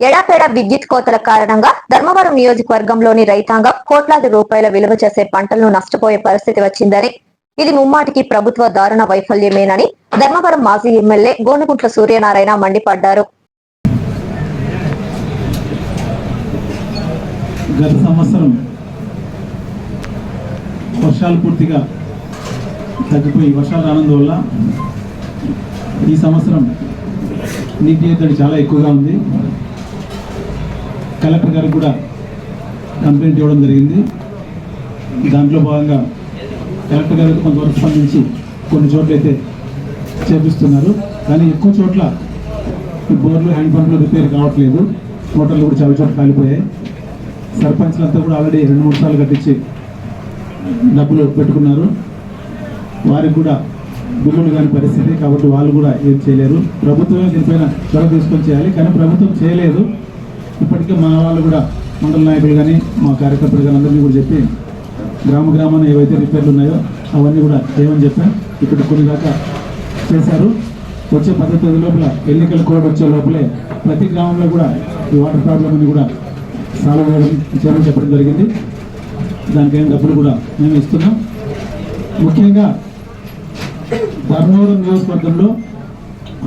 ఎడాపెడా విద్యుత్ కోతల కారణంగా ధర్మవరం నియోజకవర్గంలోని రైతాంగం కోట్లాది రూపాయల విలువ చేసే పంటలను నష్టపోయే పరిస్థితి వచ్చిందని ఇది ముమ్మాటికి ప్రభుత్వ దారుణ వైఫల్యమేనని ధర్మవరం మాజీ ఎమ్మెల్యే గోనుగుంట్ల సూర్యనారాయణ మండిపడ్డారు. గత సంవత్సరం వర్షాలు పూర్తిగా తగ్గిపోయి వర్షాలు రానందువల్ల ఈ సంవత్సరం నీటి ఎద్దడి చాలా ఎక్కువగా ఉంది. కలెక్టర్ గారికి కూడా కంప్లైంట్ ఇవ్వడం జరిగింది. దాంట్లో భాగంగా కలెక్టర్ గారికి కొంతవరకు స్పందించి కొన్ని చోట్ల అయితే చేపిస్తున్నారు. కానీ ఎక్కువ చోట్ల ఈ బోర్లు హ్యాండ్ పంపులు రిపేర్ కావట్లేదు. మోటార్లు కూడా చాలా చోట్ల కాలిపోయాయి. సర్పంచ్లంతా కూడా ఆల్రెడీ రెండు మూడు సార్లు కట్టించి డబ్బులు పెట్టుకున్నారు. వారికి కూడా బిల్లులు కాని పరిస్థితి కాబట్టి వాళ్ళు కూడా ఏం చేయలేరు. ప్రభుత్వమే దీనిపైన చొరవ తీసుకొని చేయాలి. కానీ ప్రభుత్వం చేయలేదు. ఇప్పటికే మా వాళ్ళు కూడా మండల నాయకులు కానీ మా కార్యకర్తలు కానీ అందరినీ కూడా చెప్పి గ్రామ గ్రామాన ఏవైతే రిపేర్లు ఉన్నాయో అవన్నీ కూడా చేయమని చెప్పాం. ఇక్కడ కొన్ని దాకా చేశారు. వచ్చే పద్ధతి లోపల ఎన్నికల కోడ్ వచ్చే లోపలే ప్రతి గ్రామంలో కూడా ఈ వాటర్ ప్రాబ్లం అని కూడా సాల్వ్ చేయడం చెప్పడం జరిగింది. దానికైనా డబ్బులు కూడా మేము ఇస్తున్నాం. ముఖ్యంగా ధర్మవరం నియోజకవర్గంలో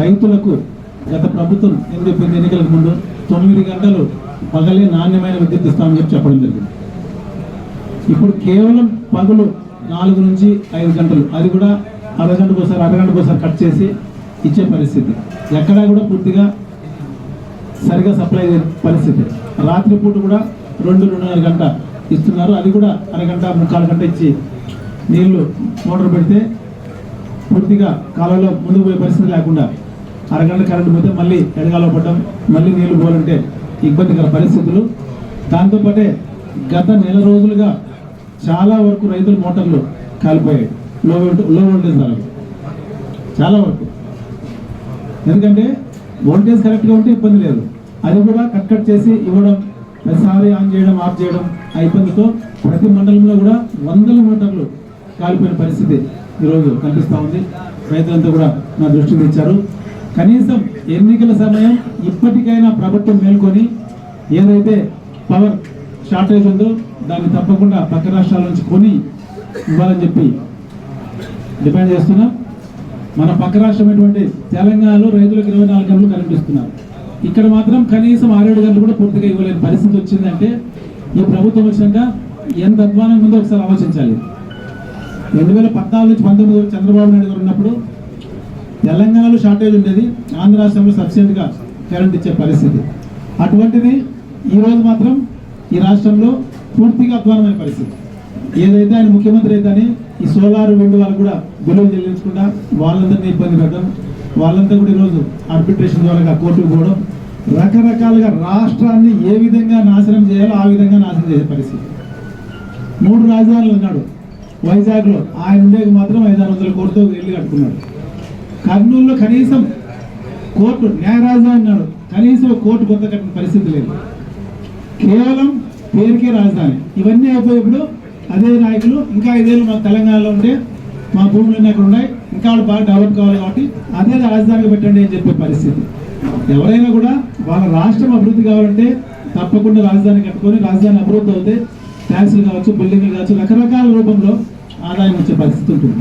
రైతులకు గత ప్రభుత్వం ఏం చెప్పింది ఎన్నికలకు ముందు తొమ్మిది గంటలు పగలే నాణ్యమైన విద్యుత్ ఇస్తామని చెప్పి చెప్పడం జరిగింది. ఇప్పుడు కేవలం పగలు నాలుగు నుంచి ఐదు గంటలు అది కూడా అరగంటకు ఒకసారి అరగంటకు ఒకసారి కట్ చేసి ఇచ్చే పరిస్థితి. ఎక్కడా కూడా పూర్తిగా సరిగా సప్లై అయ్యే పరిస్థితి. రాత్రిపూట కూడా రెండు రెండున్నర గంట ఇస్తున్నారు. అది కూడా అరగంట ముక్కాలు గంట ఇచ్చి నీళ్ళు మోటార్ పెడితే పూర్తిగా కాలంలో ముందుకు పోయే పరిస్థితి లేకుండా అరగంట కరెంట్ పోతే మళ్ళీ ఎడగాలో పడడం మళ్ళీ నీళ్ళు పోవాలంటే ఇబ్బందికర పరిస్థితులు. దాంతోపాటే గత నెల రోజులుగా చాలా వరకు రైతుల మోటార్లు కాలిపోయాయి. లో వోల్ట్- లో వోల్టేజ్ ధరలు. చాలా వరకు. ఎందుకంటే వోల్టేజ్ కరెక్ట్గా ఉంటే ఇబ్బంది లేదు. అది కూడా కట్ కట్ చేసి ఇవ్వడం ప్రతిసారి ఆన్ చేయడం ఆఫ్ చేయడం ఆ ఇబ్బందితో ప్రతి మండలంలో కూడా వందల మోటార్లు కాలిపోయిన పరిస్థితి ఈరోజు కనిపిస్తూ ఉంది. రైతులంతా కూడా నా దృష్టికి తెచ్చారు. కనీసం ఎన్నికల సమయం ఇప్పటికైనా ప్రభుత్వం మేల్కొని ఏదైతే పవర్ షార్టేజ్ ఉందో దాన్ని తప్పకుండా పక్క రాష్ట్రాల నుంచి కొని ఇవ్వాలని చెప్పి డిపెండ్ చేస్తున్నాం. మన పక్క రాష్ట్రమైనటువంటి తెలంగాణలో రైతులకు ఇరవై నాలుగు గంటలు కనిపిస్తున్నారు ఇక్కడ మాత్రం కనీసం ఆరేడు గంటలు కూడా పూర్తిగా ఇవ్వలేని పరిస్థితి వచ్చిందంటే ఈ ప్రభుత్వం వచ్చినాక ఎంత అధ్వానం ఉందో ఒకసారి ఆలోచించాలి. రెండు వేల పద్నాలుగు నుంచి పంతొమ్మిది వరకు చంద్రబాబు నాయుడు గారు ఉన్నప్పుడు తెలంగాణలో షార్టేజ్ ఉండేది ఆంధ్ర రాష్ట్రంలో సఫిషియెంట్గా కరెంట్ ఇచ్చే పరిస్థితి. అటువంటిది ఈరోజు మాత్రం ఈ రాష్ట్రంలో పూర్తిగా అధ్వానమైన పరిస్థితి. ఏదైతే ఆయన ముఖ్యమంత్రి అయితే ఈ సోలార్ విండ్ వాళ్ళు కూడా బిల్లులు చెల్లించకుండా వాళ్ళందరినీ ఇబ్బంది పెట్టడం వాళ్ళంతా కూడా ఈరోజు ఆర్బిట్రేషన్ ద్వారా కోర్టుకు పోవడం రకరకాలుగా రాష్ట్రాన్ని ఏ విధంగా నాశనం చేయాలో ఆ విధంగా నాశనం చేసే పరిస్థితి. మూడు రాజధానులు ఉన్నాడు వైజాగ్లో ఆయన ఉండేకి మాత్రం ఐదారు వందల కోట్లతో ఇల్లు కట్టుకున్నాడు. కర్నూలులో కనీసం కోర్టు న్యాయ అన్నాడు. కనీసం కోర్టు కొంత కట్టిన పరిస్థితి లేదు. కేవలం పేరుకే రాజధాని. ఇవన్నీ అయిపోయేప్పుడు అదే నాయకులు ఇంకా ఐదేళ్ళు మా తెలంగాణలో ఉంటే మా భూములన్నీ అక్కడ ఉన్నాయి. ఇంకా వాళ్ళు బాగా డెవలప్ కావాలి కాబట్టి అదే రాజధానిగా పెట్టండి అని చెప్పే పరిస్థితి. ఎవరైనా కూడా వాళ్ళ రాష్ట్రం అభివృద్ధి కావాలంటే తప్పకుండా రాజధాని కట్టుకొని రాజధాని అభివృద్ధి అవుతే ట్యాక్సులు కావచ్చు బిల్డింగ్లు కావచ్చు రకరకాల రూపంలో ఆదాయం వచ్చే పరిస్థితి ఉంటుంది.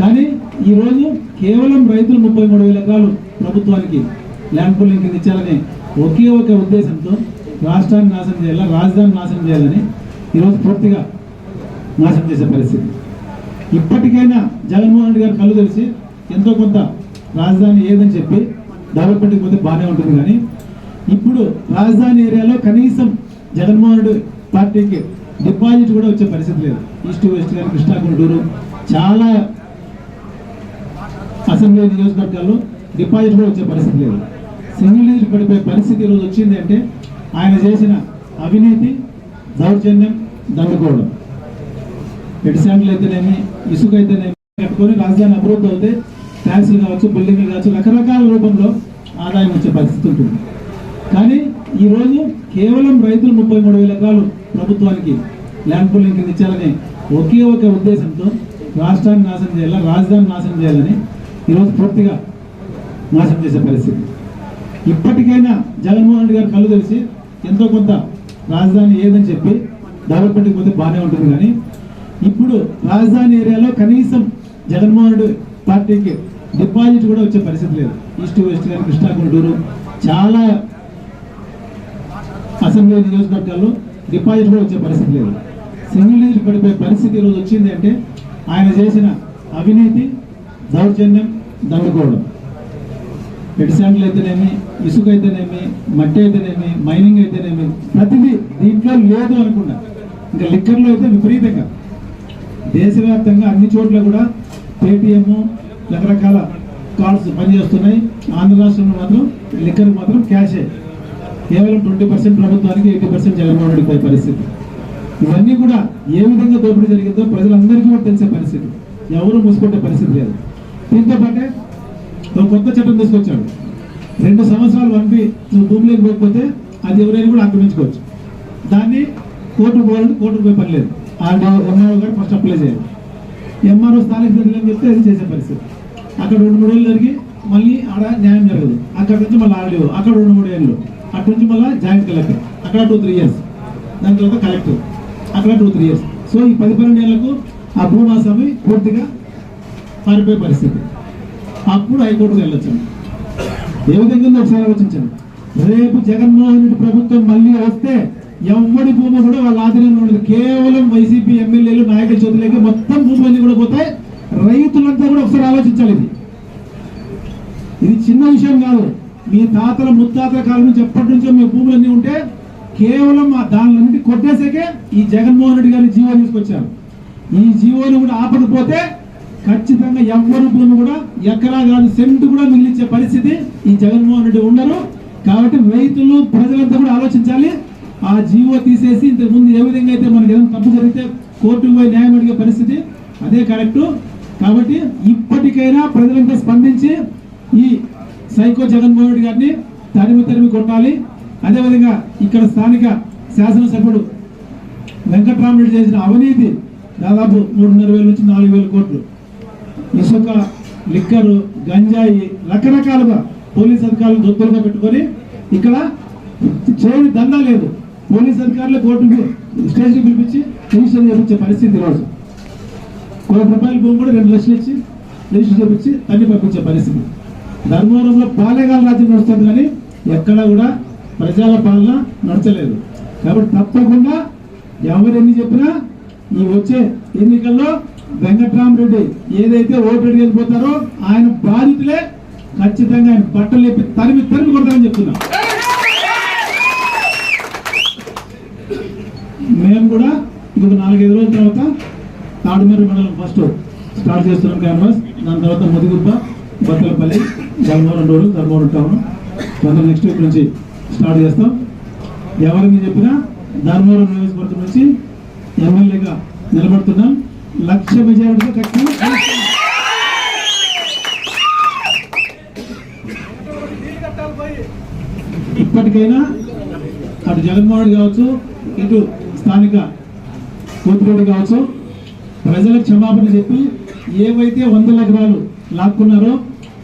కానీ ఈరోజు కేవలం రైతులు ముప్పై మూడు వేల ఎకరాలు ప్రభుత్వానికి ల్యాండ్ పూలింగ్ కింద ఇచ్చారనే ఒకే ఒక ఉద్దేశంతో రాష్ట్రాన్ని నాశనం చేయాలి రాజధాని నాశనం చేయాలని ఈరోజు పూర్తిగా నాశనం చేసే పరిస్థితి. ఇప్పటికైనా జగన్మోహన్ రెడ్డి గారు కళ్ళు తెలిసి ఎంతో కొంత రాజధాని ఏదని చెప్పి డెవలప్మెంట్కి పోతే బాగానే ఉంటుంది కానీ ఇప్పుడు రాజధాని ఏరియాలో కనీసం జగన్మోహన్ రెడ్డి పార్టీకి డిపాజిట్ కూడా వచ్చే పరిస్థితి లేదు. ఈస్ట్ వెస్ట్ కానీ కృష్ణా గుంటూరు చాలా అసెంబ్లీ నియోజకవర్గాల్లో డిపాజిట్ కూడా వచ్చే పరిస్థితి లేదు. సింగిల్ డిజిట్ పడిపోయే పరిస్థితి ఈరోజు వచ్చింది అంటే ఆయన చేసిన అవినీతి దౌర్జన్యం దండుకోవడం. ఎడిశాండ్లు అయితేనేమి ఇసుక అయితేనేమి కట్టుకొని రాజధాని అభివృద్ధి అవుతే ట్యాక్సీలు కావచ్చు బిల్డింగ్లు కావచ్చు రకరకాల రూపంలో ఆదాయం వచ్చే పరిస్థితి ఉంటుంది. కానీ ఈరోజు కేవలం రైతులు ముప్పై మూడు వేల ఎకరాలు ప్రభుత్వానికి ల్యాండ్ పూలింగ్ కింద ఇచ్చారని ఒకే ఒక ఉద్దేశంతో రాష్ట్రాన్ని నాశనం చేయాలి రాజధాని నాశనం చేయాలని ఈరోజు పూర్తిగా నాశనం చేసే పరిస్థితి. ఇప్పటికైనా జగన్మోహన్ రెడ్డి గారు కళ్ళు తెలిసి ఎంతో కొంత రాజధాని ఏదని చెప్పి డెవలప్మెంట్కి పోతే బాగానే ఉంటుంది కానీ ఇప్పుడు రాజధాని ఏరియాలో కనీసం జగన్మోహన్ రెడ్డి పార్టీకి డిపాజిట్ కూడా వచ్చే పరిస్థితి లేదు. ఈస్ట్ వెస్ట్ కానీ కృష్ణా గుంటూరు చాలా అసెంబ్లీ నియోజకవర్గాల్లో డిపాజిట్ కూడా వచ్చే పరిస్థితి లేదు. సింగిల్ డిజిట్ పడిపోయే పరిస్థితి ఈరోజు వచ్చింది అంటే ఆయన చేసిన అవినీతి దౌర్జన్యం దండుకోవడం ఎడిశాండ్లు అయితేనేమి ఇసుక అయితేనేమి మట్టి అయితేనేమి మైనింగ్ అయితేనేమి ప్రతిదీ దీంట్లో లేదు అనుకున్నా. ఇంకా లిక్కర్లో అయితే విపరీతంగా. దేశవ్యాప్తంగా అన్ని చోట్ల కూడా పేటిఎం రకరకాల కార్డ్స్ పనిచేస్తున్నాయి. ఆంధ్ర రాష్ట్రంలో మాత్రం లిక్కర్ మాత్రం క్యాషే. కేవలం ట్వంటీ పర్సెంట్ ప్రభుత్వానికి ఎయిటీ పర్సెంట్ జగన్మోహన్ రెడ్డి పోయే పరిస్థితి. ఇవన్నీ కూడా ఏ విధంగా దోపిడీ జరిగిందో ప్రజలందరికీ కూడా తెలిసే పరిస్థితి. ఎవరు మూసుకుంటే పరిస్థితి లేదు. దీంతో పాటే ఒక కొత్త చట్టం తీసుకొచ్చాడు రెండు సంవత్సరాలు పంపి నువ్వు భూమిలోకి పోకపోతే అది ఎవరైనా కూడా ఆక్రమించుకోవచ్చు. దాన్ని కోర్టు పోవాలంటే కోర్టుకు పోయి పని లేదు. ఆ ఎంఆర్ఓ గారు ఫస్ట్ అప్లై చేయాలి. ఎంఆర్ఓ స్థానిక ప్రజలు చెప్తే అది చేసే పరిస్థితి. అక్కడ రెండు మూడు ఏళ్ళు జరిగి మళ్ళీ ఆడ న్యాయం జరగదు. అక్కడ నుంచి మళ్ళీ ఆర్డీఓ అక్కడ రెండు మూడు ఏళ్ళు. అక్కడ నుంచి మళ్ళీ జాయింట్ కలెక్టర్ అక్కడ టూ త్రీ ఇయర్స్ దాని తర్వాత కలెక్టర్ అక్కడ టూ త్రీ ఇయర్స్ సో ఈ పది పన్నెండు ఏళ్ళకు ఆ భూమాసామి పూర్తిగా పారిపోయే పరిస్థితి. అప్పుడు హైకోర్టుకు వెళ్ళొచ్చాను. ఏ విధంగా ఒకసారి ఆలోచించండి రేపు జగన్మోహన్ రెడ్డి ప్రభుత్వం మళ్ళీ వస్తే ఎవడి భూమి కూడా వాళ్ళ ఆధీనంలో ఉండదు. కేవలం వైసీపీ ఎమ్మెల్యేలు నాయకుల చేతులకి మొత్తం భూములన్నీ కూడా పోతాయి. రైతులంతా కూడా ఒకసారి ఆలోచించాలి ఇది. ఇది చిన్న విషయం కాదు. మీ తాతల ముత్తాతల కాలం నుంచి ఎప్పటి నుంచో మీ భూములన్నీ ఉంటే కేవలం ఆ దానిలన్నింటి కొట్టేసాకే ఈ జగన్మోహన్ రెడ్డి గారి జీవో తీసుకొచ్చారు. ఈ జీవోని కూడా ఆపకపోతే ఖచ్చితంగా ఎవ్వరు భూమి కూడా ఎకరా కాదు సెంట్ కూడా మిగిలించే పరిస్థితి ఈ జగన్మోహన్ రెడ్డి ఉండరు. కాబట్టి రైతులు ప్రజలంతా కూడా ఆలోచించాలి. ఆ జీవో తీసేసి ఇంతకు ముందు ఏ విధంగా అయితే మనకి ఏదైనా తప్పు జరిగితే కోర్టుకు పోయి న్యాయం అడిగే పరిస్థితి అదే కరెక్టు. కాబట్టి ఇప్పటికైనా ప్రజలంతా స్పందించి ఈ సైకో జగన్మోహన్ రెడ్డి గారిని తరిమి తరిమి కొట్టాలి. అదేవిధంగా ఇక్కడ స్థానిక శాసనసభ్యుడు వెంకట్రామరెడ్డి చేసిన అవినీతి దాదాపు మూడున్నర వేల నుంచి నాలుగు వేల కోట్లు. ఇసుక లిక్కరు గంజాయి రకరకాలుగా పోలీస్ అధికారులు దొత్తులుగా పెట్టుకొని ఇక్కడ చేయని దందా లేదు. పోలీస్ అధికారులు కోర్టుకు స్టేషన్ పిలిపించి రిజిస్టర్ చేపించే పరిస్థితి ఈరోజు. కోటి రూపాయల భూమి కూడా రెండు లక్షలు ఇచ్చి రిజిస్టర్ చేపించి తల్లి పంపించే పరిస్థితి. ధర్మవరంలో పాలేగాల రాజ్యం నడుస్తుంది కానీ ఎక్కడా కూడా ప్రజల పాలన నడచలేదు. కాబట్టి తప్పకుండా ఎవరు ఎన్ని చెప్పినా ఈ వచ్చే ఎన్నికల్లో వెంకట్రామరెడ్డి ఏదైతే ఓటు వెళ్ళిపోతారో ఆయన బాధితులే ఖచ్చితంగా ఆయన బట్టలు చెప్పి తరిమి తరిమి కొడతామని చెప్తున్నా. మేము కూడా ఇంకొక నాలుగైదు రోజుల తర్వాత తాడుమర్రి మండలం ఫస్ట్ స్టార్ట్ చేస్తున్నాం క్యాంపస్ దాని తర్వాత ముదిగుబ్బ బత్తలపల్లి ధర్మవరం రోడ్డు ధర్మవరం టౌన్ తొందర నెక్స్ట్ వీక్ నుంచి స్టార్ట్ చేస్తాం. ఎవరిని చెప్పినా ధర్మవరం నియోజకవర్గం నుంచి ఎమ్మెల్యేగా నిలబడుతున్నాం. లక్ష మెజారిటీ తక్కువ ఇప్పటికైనా అటు జగన్మోహన్ కావచ్చు ఇటు స్థానిక కోతిపేట కావచ్చు ప్రజలకు క్షమాపణ చెప్పి ఏవైతే వందల ఎకరాలు లాక్కున్నారో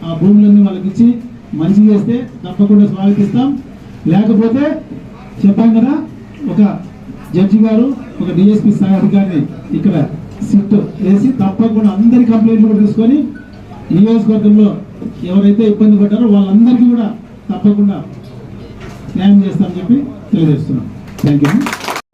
ఆ భూములన్నీ వాళ్ళకి ఇచ్చి మంచి చేస్తే తప్పకుండా స్వాగతిస్తాం. లేకపోతే చెప్పాం కదా ఒక జడ్జి గారు ఒక డిఎస్పీ స్థాయి అధికారిని ఇక్కడ సిట్ వేసి తప్పకుండా అందరి కంప్లైంట్లు కూడా తీసుకొని నియోజకవర్గంలో ఎవరైతే ఇబ్బంది పడ్డారో వాళ్ళందరికీ కూడా తప్పకుండా న్యాయం చేస్తామని చెప్పి తెలియజేస్తున్నాం. Thank you